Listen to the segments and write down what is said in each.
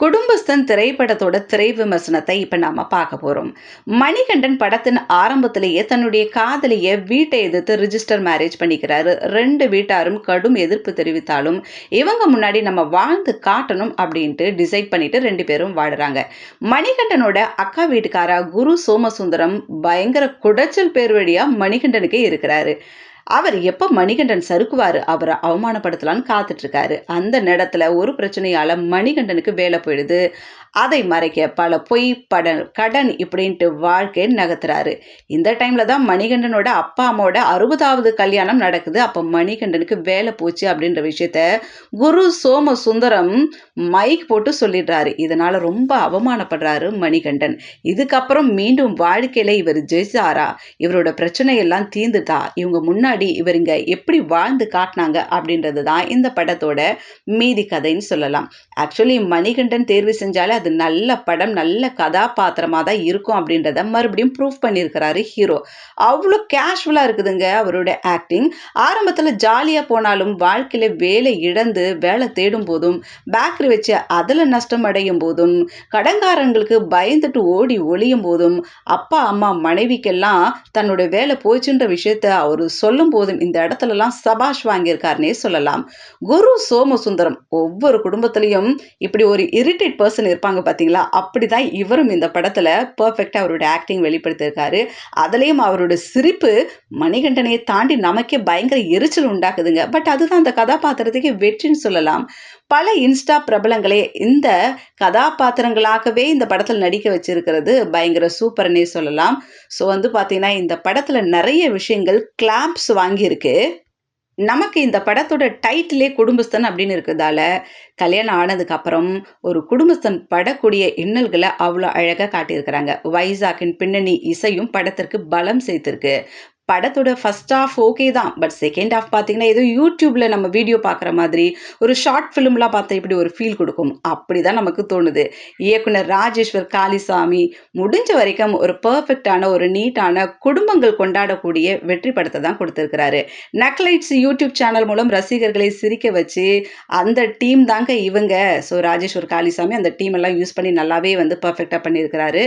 குடும்பஸ்தன் திரைப்படத்தோட திரை விமர்சனத்தை இப்ப நாம பார்க்க போறோம். மணிகண்டன் படத்தின் ஆரம்பத்திலேயே தன்னுடைய காதலியை வீட்டை எதிர்த்து ரிஜிஸ்டர் மேரேஜ் பண்ணிக்கிறாரு. ரெண்டு வீட்டாரும் கடும் எதிர்ப்பு தெரிவித்தாலும் இவங்க முன்னாடி நம்ம வாழ்ந்து காட்டணும் அப்படின்ட்டு டிசைட் பண்ணிட்டு ரெண்டு பேரும் வாடுறாங்க. மணிகண்டனோட அக்கா வீட்டுக்காரா குரு சோமசுந்தரம் பயங்கர குடைச்சல் பேர் வழியா மணிகண்டனுக்கே இருக்கிறாரு. அவர் எப்போ மணிகண்டன் சறுக்குவார் அவரை அவமானப்படுத்தலான்னு காத்துட்ருக்காரு அந்த நேரத்தில் ஒரு பிரச்சனையால் மணிகண்டனுக்கு வேலை போயிடுது. அதை மறைக்க பல பொய் படன் கடன் இப்படின்ட்டு வாழ்க்கையை நகர்த்துறாரு. இந்த டைம்ல தான் மணிகண்டனோட அப்பா அம்மாவோட அறுபதாவது கல்யாணம் நடக்குது. அப்போ மணிகண்டனுக்கு வேலை போச்சு அப்படின்ற விஷயத்த குரு சோம சுந்தரம் மைக் போட்டு சொல்லிடுறாரு. இதனால ரொம்ப அவமானப்படுறாரு மணிகண்டன். இதுக்கப்புறம் மீண்டும் வாழ்க்கையில இவர் ஜெயிச்சாரா? இவரோட பிரச்சனையெல்லாம் தீர்ந்துட்டா இவங்க முன்னாடி இவர் எப்படி வாழ்ந்து காட்டினாங்க அப்படின்றது தான் இந்த படத்தோட மீதி கதைன்னு சொல்லலாம். ஆக்சுவலி மணிகண்டன் தேர்வு செஞ்சாலே அது நல்ல படம் நல்ல கதாபாத்திரமாக தான் இருக்கும் அப்படின்றத மறுபடியும் ப்ரூவ் பண்ணியிருக்கிறாரு ஹீரோ அவ்வளோ கேஷுவலாக இருக்குதுங்க அவரோட ஆக்டிங் ஆரம்பத்தில் ஜாலியாக போனாலும் வாழ்க்கையில் வேலை இழந்து வேலை தேடும் போதும் பேக்கரி வச்சு அதில் நஷ்டம் அடையும் போதும் கடங்காரங்களுக்கு பயந்துட்டு ஓடி ஒளியும் போதும் அப்பா அம்மா மனைவிக்கெல்லாம் தன்னோட வேலை போச்சுன்ற விஷயத்த அவர் சொல்லும் போதும் இந்த இடத்துலலாம் சபாஷ் வாங்கியிருக்காருன்னே சொல்லலாம். குரு சோமசுந்தரம் ஒவ்வொரு குடும்பத்திலையும் இப்படி ஒரு இரிட்டேட் பர்சன் இருப்பாங்க பார்த்தீங்களா அப்படி தான் இவரும் இந்த படத்தில் பர்ஃபெக்டாக அவரோட ஆக்டிங் வெளிப்படுத்தியிருக்காரு. அதுலேயும் அவரோட சிரிப்பு மணிகண்டனையை தாண்டி நமக்கே பயங்கர எரிச்சல் உண்டாக்குதுங்க. பட் அதுதான் அந்த கதாபாத்திரத்துக்கு வெற்றின்னு சொல்லலாம். பல இன்ஸ்டா பிரபலங்களே இந்த கதாபாத்திரங்களாகவே இந்த படத்தில் நடிக்க வச்சிருக்கிறது பயங்கர சூப்பர்னே சொல்லலாம். ஸோ வந்து பார்த்தீங்கன்னா இந்த படத்தில் நிறைய விஷயங்கள் கிளாப்ஸ் வாங்கியிருக்கு. நமக்கு இந்த படத்தோட டைட்டிலே குடும்பஸ்தன் அப்படின்னு இருக்கிறதால கல்யாணம் ஆனதுக்கப்புறம் ஒரு குடும்பஸ்தன் படக்கூடிய இன்னல்களை அவ்வளோ அழகாக காட்டியிருக்கிறாங்க. வைசாக்கின் பின்னணி இசையும் படத்திற்கு பலம் சேர்த்திருக்கு. படத்தோட ஃபர்ஸ்ட் ஆஃப் ஓகே தான். பட் செகண்ட் ஆஃப் பார்த்தீங்கன்னா ஏதோ யூடியூப்பில் நம்ம வீடியோ பார்க்குற மாதிரி ஒரு ஷார்ட் ஃபிலிம்லாம் பார்த்தா இப்படி ஒரு ஃபீல் கொடுக்கும்? அப்படி தான் நமக்கு தோணுது. இயக்குனர் ராஜேஸ்வர் காளிசாமி முடிஞ்ச வரைக்கும் ஒரு பர்ஃபெக்டான ஒரு நீட்டான குடும்பங்கள் கொண்டாடக்கூடிய வெற்றி படத்தை தான் கொடுத்துருக்கிறாரு. நக்லைட்ஸ் யூடியூப் சேனல் மூலம் ரசிகர்களை சிரிக்க வச்சு அந்த டீம் தாங்க இவங்க. ஸோ ராஜேஸ்வர் காளிசாமி அந்த டீம் எல்லாம் யூஸ் பண்ணி நல்லாவே வந்து பர்ஃபெக்டாக பண்ணியிருக்கிறாரு.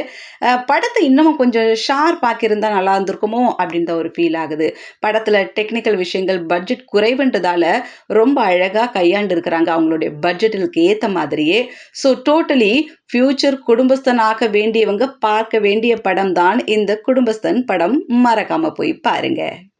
படத்தை இன்னமும் கொஞ்சம் ஷார்ப் ஆக்கியிருந்தால் நல்லா இருந்திருக்குமோ அப்படின்ற ஒரு ஃபீல் ஆகுது. படத்தில் டெக்னிக்கல் விஷயங்கள் பட்ஜெட் குறைவுன்றதால ரொம்ப அழகாக கையாண்டு இருக்கிறாங்க அவங்களுடைய பட்ஜெட்டுக்கு ஏற்ற மாதிரியே. ஸோ டோட்டலி ஃப்யூச்சர் குடும்பஸ்தன் ஆக வேண்டியவங்க பார்க்க வேண்டிய படம் தான் இந்த குடும்பஸ்தன் படம். மறக்காமல் போய் பாருங்க.